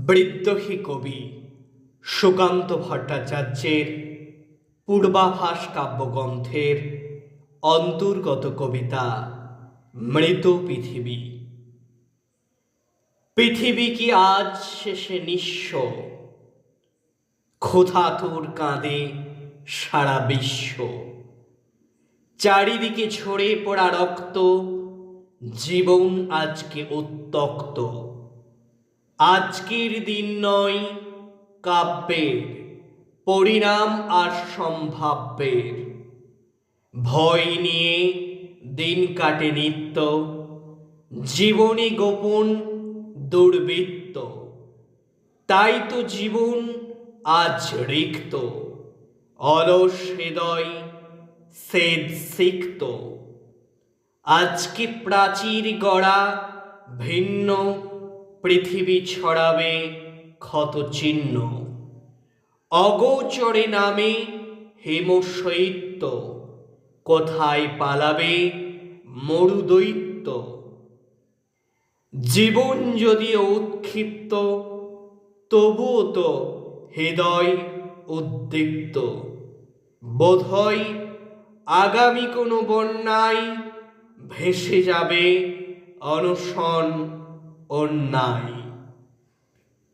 বৃদ্ধহী কবি সুকান্ত ভট্টাচার্যের পূর্বাভাস কাব্যগ্রন্থের অন্তর্গত কবিতা মৃত পৃথিবী। পৃথিবী কি আজ শেষে নিঃস্ব? ক্ষুধাতুর কাঁদে সারা বিশ্ব। চারিদিকে ছড়ে পড়া রক্ত জীবন আজকে উত্তক্ত। আজকের দিন নয়, কাব্যের। পরিণাম আর সম্ভাব্যের। ভয় নিয়ে দিন কাটে নিত্য জীবনে গোপন দুর্বৃত্ত। তাই তো জীবন আজ রিক্ত, অলস হৃদয় সেদ সিক্ত। আজকে প্রাচীর গড়া ভিন্ন পৃথিবী ছড়াবে ক্ষত চিহ্ন। অগোচরে নামে হেমশৈত্য। কোথায় পালাবে মরুদৈত্য? জীবন যদিও উৎক্ষিপ্ত, তবুও তো হৃদয় উদ্দীপ্ত। বোধহয় আগামী কোনো বন্যায় ভেসে যাবে অনশন অন্যায়